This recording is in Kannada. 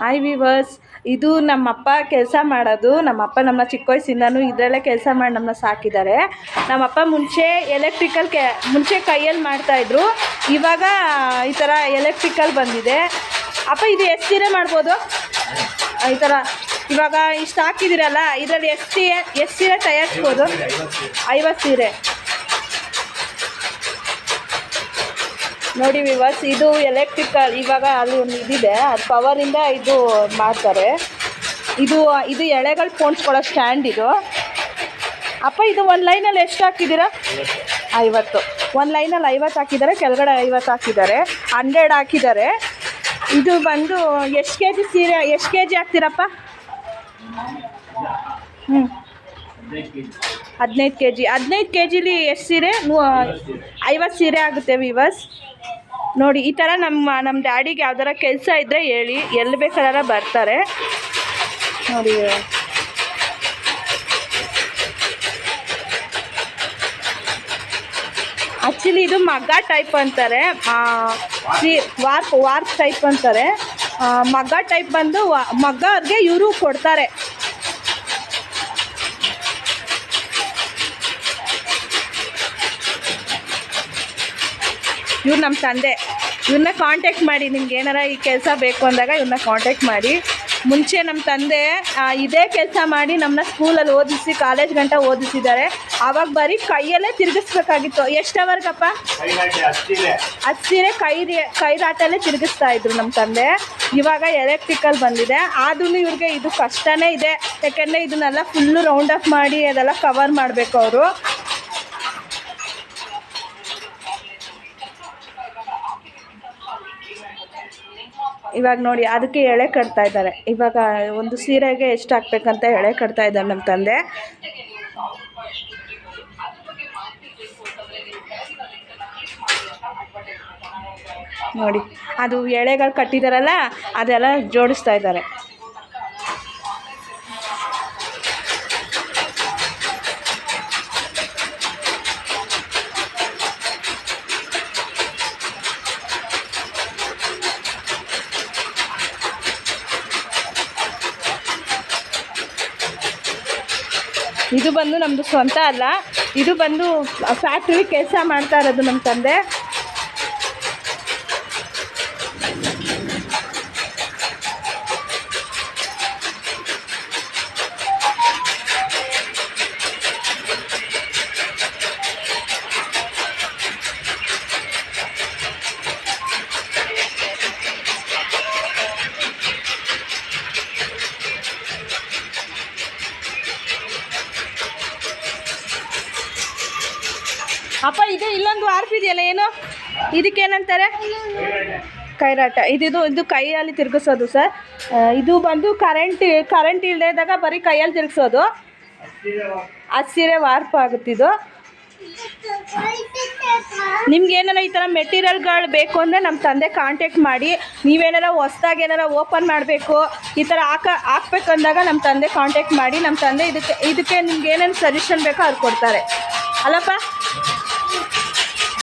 ಹಾಯ್ ವಿವರ್ಸ್ ಇದು ನಮ್ಮಪ್ಪ ಕೆಲಸ ಮಾಡೋದು. ನಮ್ಮಪ್ಪ ನಮ್ಮ ಚಿಕ್ಕ ವಯಸ್ಸಿಂದನೂ ಇದರಲ್ಲೇ ಕೆಲಸ ಮಾಡಿ ನಮ್ಮನ್ನ ಸಾಕಿದ್ದಾರೆ. ನಮ್ಮಪ್ಪ ಮುಂಚೆ ಎಲೆಕ್ಟ್ರಿಕಲ್ ಕೆ, ಮುಂಚೆ ಕೈಯಲ್ಲಿ ಮಾಡ್ತಾಯಿದ್ರು ಇವಾಗ ಈ ಥರ ಎಲೆಕ್ಟ್ರಿಕಲ್ ಬಂದಿದೆ. ಅಪ್ಪ, ಇದು ಎಷ್ಟು ಸೀರೆ ಮಾಡ್ಬೋದು? ಈ ಥರ ಇವಾಗ ಇಷ್ಟು ಹಾಕಿದ್ದೀರಲ್ಲ ಇದರಲ್ಲಿ ಎಷ್ಟು ಎಷ್ಟು ಸೀರೆ ತಯಾರಿಸ್ಬೋದು. ಐವತ್ತು ಸೀರೆ. ನೋಡಿ ವಿವಾಸ್, ಇದು ಎಲೆಕ್ಟ್ರಿಕಲ್ ಇವಾಗ ಅಲ್ಲಿ ಒಂದು ಇದಿದೆ. ಅದು ಪವರಿಂದ ಇದು ಮಾಡ್ತಾರೆ. ಇದು ಇದು ಎಳೆಗಳು ಪೋಣಿಸ್ಕೊಳ್ಳೋ ಸ್ಟ್ಯಾಂಡ್ ಇದು. ಅಪ್ಪ, ಇದು ಒಂದು ಲೈನಲ್ಲಿ ಎಷ್ಟು ಹಾಕಿದ್ದೀರಾ? ಐವತ್ತು. ಒಂದು ಲೈನಲ್ಲಿ ಐವತ್ತು ಹಾಕಿದ್ದಾರೆ, ಕೆಳಗಡೆ ಐವತ್ತು ಹಾಕಿದ್ದಾರೆ. ಹಂಡ್ರೆಡ್ ಹಾಕಿದ್ದಾರೆ. ಇದು ಬಂದು ಎಷ್ಟು ಕೆ ಜಿ ಸೀರೆ, ಎಷ್ಟು ಕೆ ಜಿ ಹಾಕ್ತೀರಪ್ಪ? ಹ್ಞೂ ಹದಿನೈದು ಕೆ ಜಿ ಹದಿನೈದು ಕೆ ಜಿಲಿ ಎಷ್ಟು ಸೀರೆ? ಐವತ್ತು ಸೀರೆ ಆಗುತ್ತೆ ವಿವಸ್ ನೋಡಿ, ಈ ಥರ ನಮ್ಮ ನಮ್ಮ ಡ್ಯಾಡಿಗೆ ಯಾವ್ದಾರ ಕೆಲಸ ಇದ್ದರೆ ಹೇಳಿ. ಎಲ್ಲಿ ಬೇಕಾದ್ರೆ ಬರ್ತಾರೆ. ನೋಡಿ. ಆ್ಯಕ್ಚುಲಿ ಇದು ಮಗ್ಗ ಟೈಪ್ ಅಂತಾರೆ. ವಾರ್ಪ್ ವಾರ್ಪ್ ಟೈಪ್ ಅಂತಾರೆ. ಮಗ್ಗ ಟೈಪ್ ಬಂದು ಮಗ್ಗ ಅವ್ರಿಗೆ ಇವರು ಕೊಡ್ತಾರೆ. ಇವ್ರು ನಮ್ಮ ತಂದೆ. ಇವ್ರನ್ನ ಕಾಂಟ್ಯಾಕ್ಟ್ ಮಾಡಿ ನಿಮ್ಗೆ ಏನಾರ ಈ ಕೆಲಸ ಬೇಕು ಅಂದಾಗ ಇವ್ರನ್ನ ಕಾಂಟ್ಯಾಕ್ಟ್ ಮಾಡಿ. ಮುಂಚೆ ನಮ್ಮ ತಂದೆ ಇದೇ ಕೆಲಸ ಮಾಡಿ ನಮ್ಮನ್ನ ಸ್ಕೂಲಲ್ಲಿ ಓದಿಸಿ ಕಾಲೇಜ್ ಗಂಟ ಓದಿಸಿದ್ದಾರೆ ಆವಾಗ ಬರೀ ಕೈಯಲ್ಲೇ ತಿರುಗಿಸ್ಬೇಕಾಗಿತ್ತು. ಎಷ್ಟು ಅವರ್ಗಪ್ಪ ಹತ್ತು ಸೀರೆ ಕೈ ಕೈರಾಟಲ್ಲೇ ತಿರುಗಿಸ್ತಾ ಇದ್ರು ನಮ್ಮ ತಂದೆ. ಇವಾಗ ಎಲೆಕ್ಟ್ರಿಕಲ್ ಬಂದಿದೆ. ಆದ್ರೂ ಇವ್ರಿಗೆ ಇದು ಕಷ್ಟನೇ ಇದೆ. ಯಾಕೆಂದರೆ ಇದನ್ನೆಲ್ಲ ಫುಲ್ಲು ರೌಂಡ್ ಅಪ್ ಮಾಡಿ ಅದೆಲ್ಲ ಕವರ್ ಮಾಡಬೇಕು ಅವರು. ಇವಾಗ ನೋಡಿ ಅದಕ್ಕೆ ಎಳೆ ಕಟ್ತಾ ಇದ್ದಾರೆ. ಇವಾಗ ಒಂದು ಸೀರೆಗೆ ಎಷ್ಟು ಹಾಕ್ಬೇಕಂತ ಎಳೆ ಕಟ್ತಾ ಇದ್ದಾರೆ ನಮ್ಮ ತಂದೆ. ನೋಡಿ, ಅದು ಎಳೆಗಳು ಕಟ್ಟಿದಾರಲ್ಲ, ಅದೆಲ್ಲ ಜೋಡಿಸ್ತಾ ಇದ್ದಾರೆ. ಇದು ಬಂದು ನಮ್ಮದು ಸ್ವಂತ ಅಲ್ಲ. ಇದು ಬಂದು ಫ್ಯಾಕ್ಟ್ರಿ ಕೆಲಸ ಮಾಡ್ತಾ ಇರೋದು ನಮ್ಮ ತಂದೆ. ಅಪ್ಪ, ಇದು ಇಲ್ಲೊಂದು ವಾರ್ಪ್ ಇದೆಯಲ್ಲ, ಏನು? ಇದಕ್ಕೇನಂತಾರೆ ಕೈರಾಟ. ಇದಿದು ಇದು ಕೈಯಲ್ಲಿ ತಿರುಗಿಸೋದು ಸರ್. ಇದು ಬಂದು ಕರೆಂಟ್ ಕರೆಂಟ್ ಇಲ್ಲದೆ ಇದ್ದಾಗ ಬರೀ ಕೈಯಲ್ಲಿ ತಿರುಗಿಸೋದು. ಅದು ಸೀರೆ ವಾರ್ಪ್ ಆಗುತ್ತಿದ್ದು ನಿಮ್ಗೆ ಏನಾರ ಈ ಥರ ಮೆಟೀರಿಯಲ್ಗಳು ಬೇಕು ಅಂದರೆ ನಮ್ಮ ತಂದೆ ಕಾಂಟ್ಯಾಕ್ಟ್ ಮಾಡಿ. ನೀವೇನಾರ ಹೊಸ್ದಾಗಿ ಏನಾರ ಓಪನ್ ಮಾಡಬೇಕು, ಈ ಥರ ಹಾಕ, ಹಾಕ್ಬೇಕು ಅಂದಾಗ ನಮ್ಮ ತಂದೆ ಕಾಂಟ್ಯಾಕ್ಟ್ ಮಾಡಿ. ನಮ್ಮ ತಂದೆ ಇದಕ್ಕೆ ಇದಕ್ಕೆ ನಿಮ್ಗೆ ಏನೇನು ಸಜೆಷನ್ ಬೇಕೋ ಅವ್ರು ಕೊಡ್ತಾರೆ. ಅಲ್ಲಪ್ಪ?